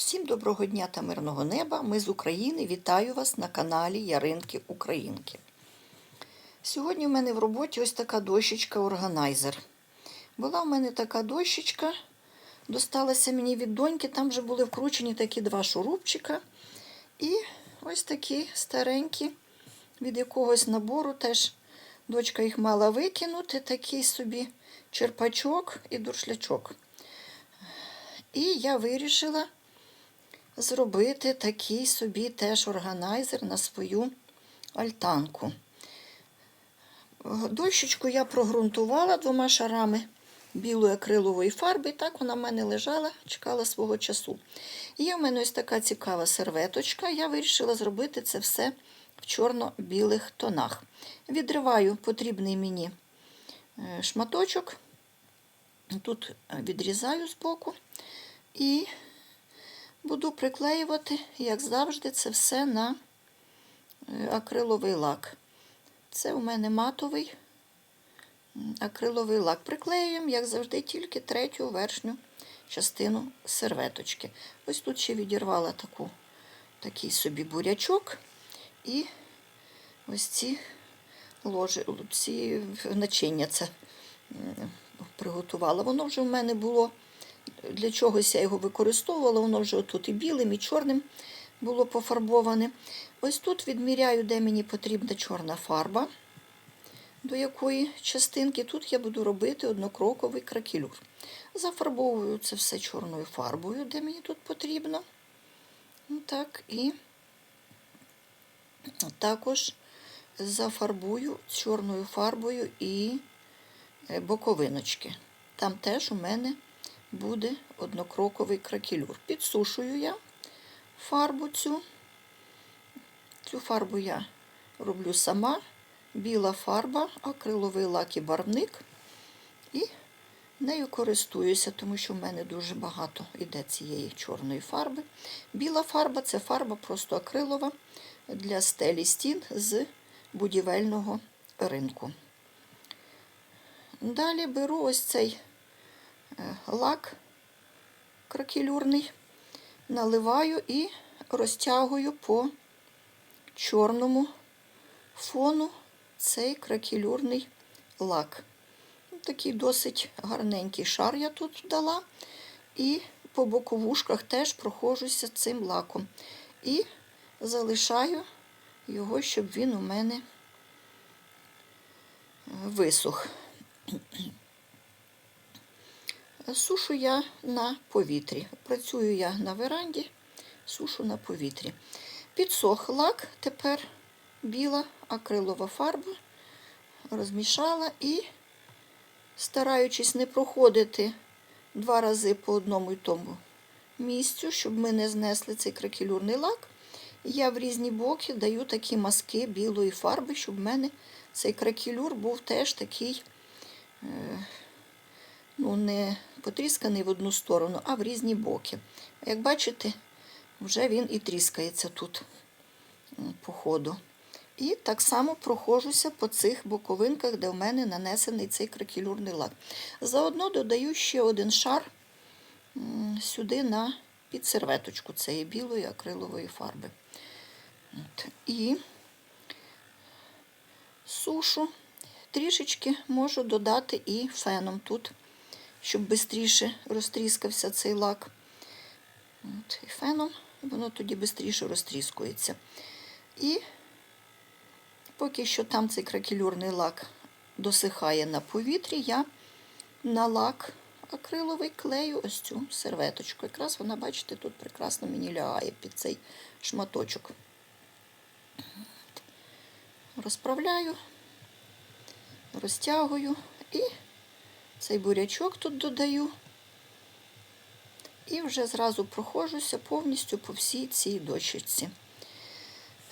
Всім доброго дня та мирного неба. Ми з України. Вітаю вас на каналі Яринки Українки. Сьогодні в мене в роботі ось така дощечка органайзер. Була в мене така дощечка, досталася мені від доньки, там вже були вкручені такі два шурупчика. І ось такі старенькі від якогось набору теж дочка їх мала викинути, такий собі черпачок і дуршлячок. І я вирішила зробити такий собі теж органайзер на свою альтанку. Дощечку я прогрунтувала двома шарами білої акрилової фарби, і так вона в мене лежала, чекала свого часу. Є в мене ось така цікава серветочка. Я вирішила зробити це все в чорно-білих тонах. Відриваю потрібний мені е, шматочок, тут відрізаю з боку і буду приклеювати, як завжди, це все на е, акриловий лак. Це у мене матовий акриловий лак. Приклеюємо, як завжди, тільки третю верхню частину серветочки. Ось тут ще відірвала таку, такий собі бурячок і ось ці ложі, ці начиння це приготувала. Воно вже в мене було для чогось я його використовувала, воно вже тут і білим, і чорним було пофарбоване. Ось тут відміряю, де мені потрібна чорна фарба, до якої частинки. Тут я буду робити однокроковий кракелюр. Зафарбовую це все чорною фарбою, де мені тут потрібно. Так, і також зафарбую чорною фарбою і боковиночки. Там теж у мене буде однокроковий кракелюр. Підсушую я фарбу цю. Цю фарбу я роблю сама. Біла фарба, акриловий лак і барвник. І нею користуюся, тому що в мене дуже багато йде цієї чорної фарби. Біла фарба це фарба просто акрилова для стелі стін з будівельного ринку. Далі беру ось цей лак кракелюрний, наливаю і розтягую по чорному фону цей кракелюрний лак. Такий досить гарненький шар я тут дала. І по боковушках теж проходжуся цим лаком. І залишаю його, щоб він у мене висох. Сушу я на повітрі. Працюю я на веранді, сушу на повітрі. Підсох лак, тепер біла акрилова фарба, розмішала і, стараючись не проходити два рази по одному й тому місцю, щоб ми не знесли цей кракелюрний лак, я в різні боки даю такі маски білої фарби, щоб в мене цей кракелюр був теж такий. Ну, не потрісканий в одну сторону, а в різні боки. Як бачите, вже він і тріскається тут по ходу. І так само проходжуся по цих боковинках, де в мене нанесений цей кракелюрний лак. Заодно додаю ще один шар сюди на підсерветочку цієї білої акрилової фарби. От. І сушу. Трішечки можу додати і феном тут щоб швидше розтріскався цей лак. От, І феном воно тоді швидше розтріскується. І поки що там цей кракелюрний лак досихає на повітрі, я на лак акриловий клею ось цю серветочку. Якраз вона, бачите, тут прекрасно мені лягає під цей шматочок. Розправляю, розтягую і цей бурячок тут додаю. І вже зразу проходжуся повністю по всій цій дощечці.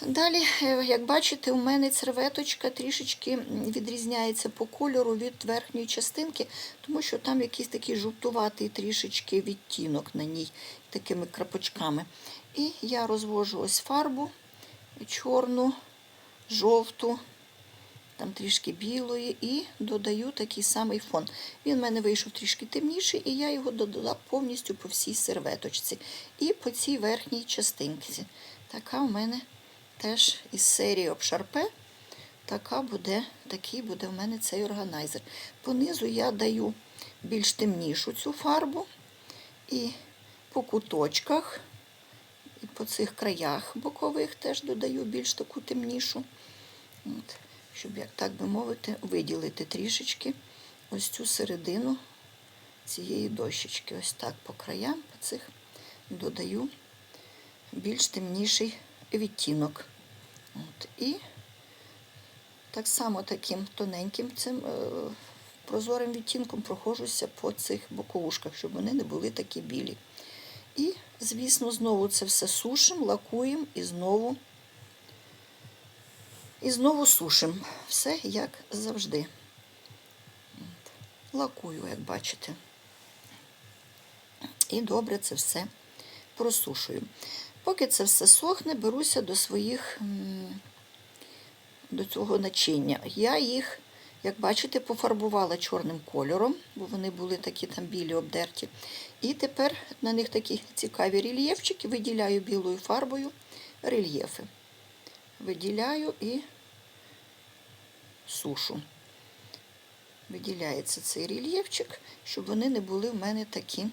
Далі, е, як бачите, у мене серветочка трішечки відрізняється по кольору від верхньої частинки, тому що там якийсь такий жовтуватий трішечки відтінок на ній такими крапочками. І я розвожу ось фарбу чорну, жовту там трішки білої і додаю такий самий фон. Він в мене вийшов трішки темніший, і я його додала повністю по всій серветочці і по цій верхній частинці. Така у мене теж із серії обшарпе. Така буде, такий буде в мене цей органайзер. Понизу я даю більш темнішу цю фарбу і по куточках, і по цих краях бокових теж додаю більш таку темнішу. От, щоб, як так би мовити, виділити трішечки ось цю середину цієї дощечки. Ось так по краям по цих додаю більш темніший відтінок. От, і так само таким тоненьким цим е, прозорим відтінком проходжуся по цих боковушках, щоб вони не були такі білі. І, звісно, знову це все сушимо, лакуємо і знову, і знову сушимо. Все як завжди. Лакую, як бачите. І добре це все просушую. Поки це все сохне, беруся до своїх до цього начиння. Я їх, як бачите, пофарбувала чорним кольором, бо вони були такі там білі обдерті. І тепер на них такі цікаві рельєфчики, виділяю білою фарбою рельєфи. Виділяю і сушу. Виділяється цей рельєфчик, щоб вони не були в мене такі,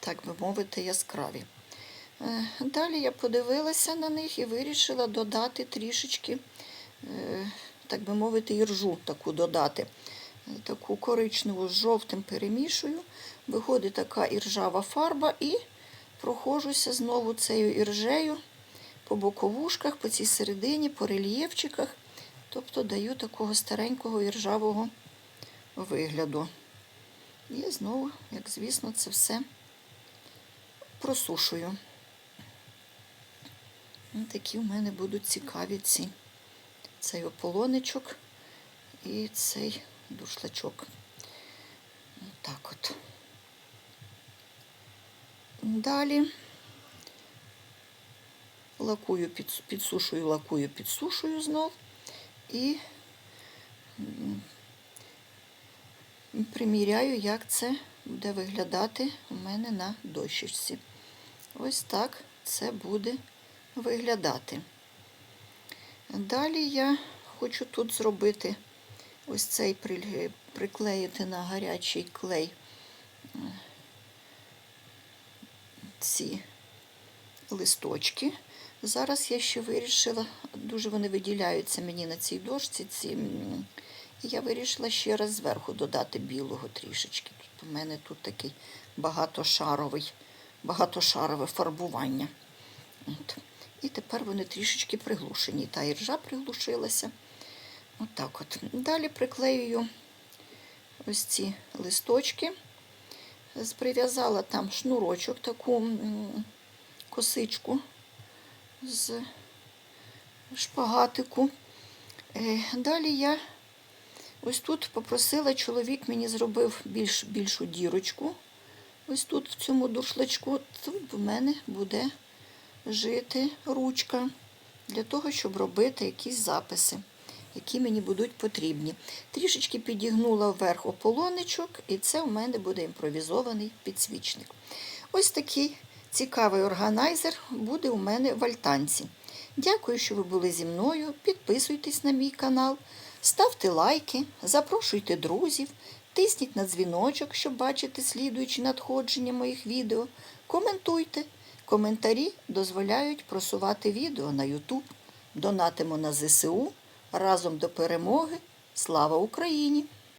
так би мовити, яскраві. Е, Далі я подивилася на них і вирішила додати трішечки, е, так би мовити, іржу таку додати. Таку коричневу з жовтим перемішую. Виходить така іржава фарба і проходжуся знову цією іржею по боковушках, по цій середині, по рельєфчиках. Тобто даю такого старенького іржавого вигляду. І знову, як звісно, це все просушую. Такі в мене будуть цікаві ці. Цей ополонечок і цей душлачок. Так от. Далі лакую, підс- підсушую, лакую, підсушую знов і приміряю, як це буде виглядати у мене на дощечці. Ось так це буде виглядати. Далі я хочу тут зробити ось цей приклеїти на гарячий клей ці листочки. Зараз я ще вирішила, дуже вони виділяються мені на цій дошці. Ці, і я вирішила ще раз зверху додати білого трішечки. Тут у мене тут такий багатошаровий, багатошарове фарбування. От. І тепер вони трішечки приглушені. Та іржа приглушилася. Отак от. Далі приклеюю ось ці листочки. Прив'язала там шнурочок, таку косичку з шпагатику. Е, Далі я ось тут попросила, чоловік мені зробив більш, більшу дірочку. Ось тут, в цьому дуршлачку, тут в мене буде жити ручка для того, щоб робити якісь записи, які мені будуть потрібні. Трішечки підігнула вверх ополонечок, і це в мене буде імпровізований підсвічник. Ось такий цікавий органайзер буде у мене в альтанці. Дякую, що ви були зі мною. Підписуйтесь на мій канал, ставте лайки, запрошуйте друзів, тисніть на дзвіночок, щоб бачити слідуючі надходження моїх відео. Коментуйте. Коментарі дозволяють просувати відео на YouTube. Донатимо на ЗСУ разом до перемоги. Слава Україні!